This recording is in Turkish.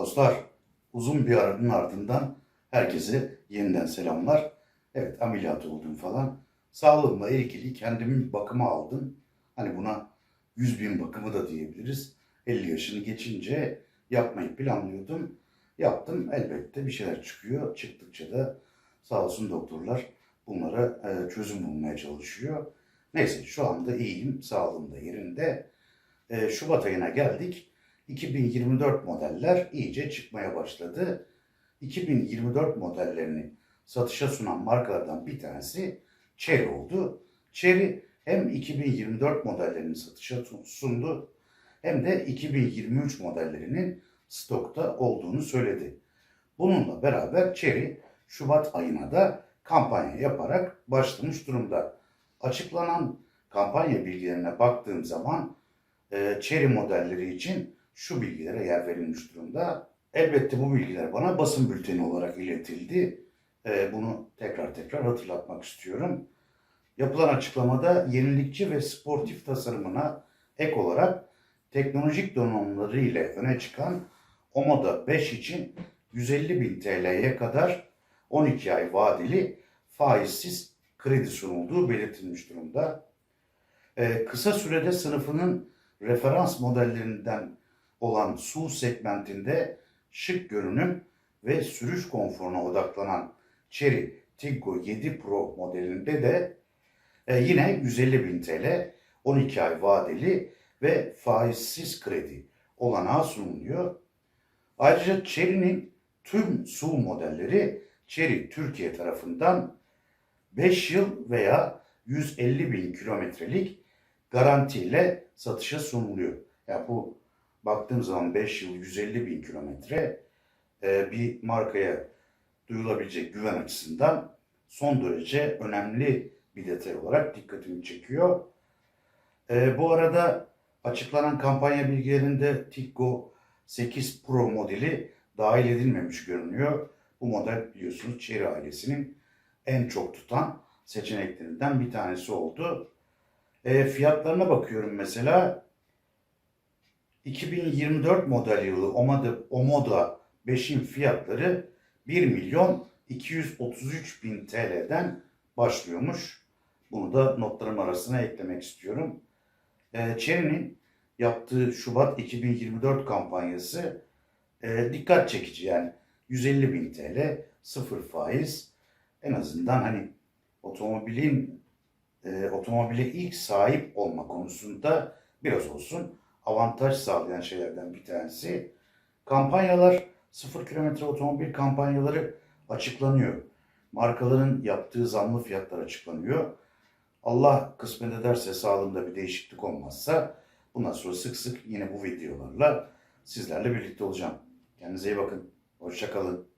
Dostlar, uzun bir aranın ardından herkese yeniden selamlar. Evet, ameliyat oldum falan. Sağlığımla ilgili kendimi bakıma aldım. Hani buna 100 bin bakımı da diyebiliriz. 50 yaşını geçince yapmayı planlıyordum. Yaptım. Elbette bir şeyler çıkıyor. Çıktıkça da sağ olsun doktorlar bunlara e, çözüm bulmaya çalışıyor. Neyse şu anda iyiyim. Sağlığım da yerinde. E, Şubat ayına geldik. 2024 modeller iyice çıkmaya başladı. 2024 modellerini satışa sunan markalardan bir tanesi Chery oldu. Chery hem 2024 modellerini satışa sundu hem de 2023 modellerinin stokta olduğunu söyledi. Bununla beraber Chery Şubat ayına da kampanya yaparak başlamış durumda. Açıklanan kampanya bilgilerine baktığım zaman e, Chery modelleri için şu bilgilere yer verilmiş durumda. Elbette bu bilgiler bana basın bülteni olarak iletildi. E, bunu tekrar tekrar hatırlatmak istiyorum. Yapılan açıklamada yenilikçi ve sportif tasarımına ek olarak teknolojik donanımları ile öne çıkan Omoda 5 için 150 bin TL'ye kadar 12 ay vadeli faizsiz kredi sunulduğu belirtilmiş durumda. Ee, kısa sürede sınıfının referans modellerinden olan SUV segmentinde şık görünüm ve sürüş konforuna odaklanan Chery Tiggo 7 Pro modelinde de e, yine 150 bin TL 12 ay vadeli ve faizsiz kredi olanağı sunuluyor. Ayrıca Chery'nin tüm SUV modelleri Chery Türkiye tarafından 5 yıl veya 150 bin kilometrelik garantiyle satışa sunuluyor. Ya bu baktığım zaman 5 yıl 150 bin kilometre e, bir markaya duyulabilecek güven açısından son derece önemli bir detay olarak dikkatimi çekiyor. E, bu arada açıklanan kampanya bilgilerinde Tiggo 8 Pro modeli dahil edilmemiş görünüyor. Bu model biliyorsunuz Chery ailesinin en çok tutan seçeneklerinden bir tanesi oldu. E, fiyatlarına bakıyorum mesela. 2024 model yılı Omoda, Omoda 5'in fiyatları 1 milyon 233 bin TL'den başlıyormuş. Bunu da notlarım arasına eklemek istiyorum. E, Chery'nin yaptığı Şubat 2024 kampanyası e, dikkat çekici yani 150 bin TL sıfır faiz en azından hani otomobilin e, otomobile ilk sahip olma konusunda biraz olsun avantaj sağlayan şeylerden bir tanesi. Kampanyalar, sıfır kilometre otomobil kampanyaları açıklanıyor. Markaların yaptığı zamlı fiyatlar açıklanıyor. Allah kısmet ederse sağlığımda bir değişiklik olmazsa bundan sonra sık sık yine bu videolarla sizlerle birlikte olacağım. Kendinize iyi bakın. Hoşçakalın.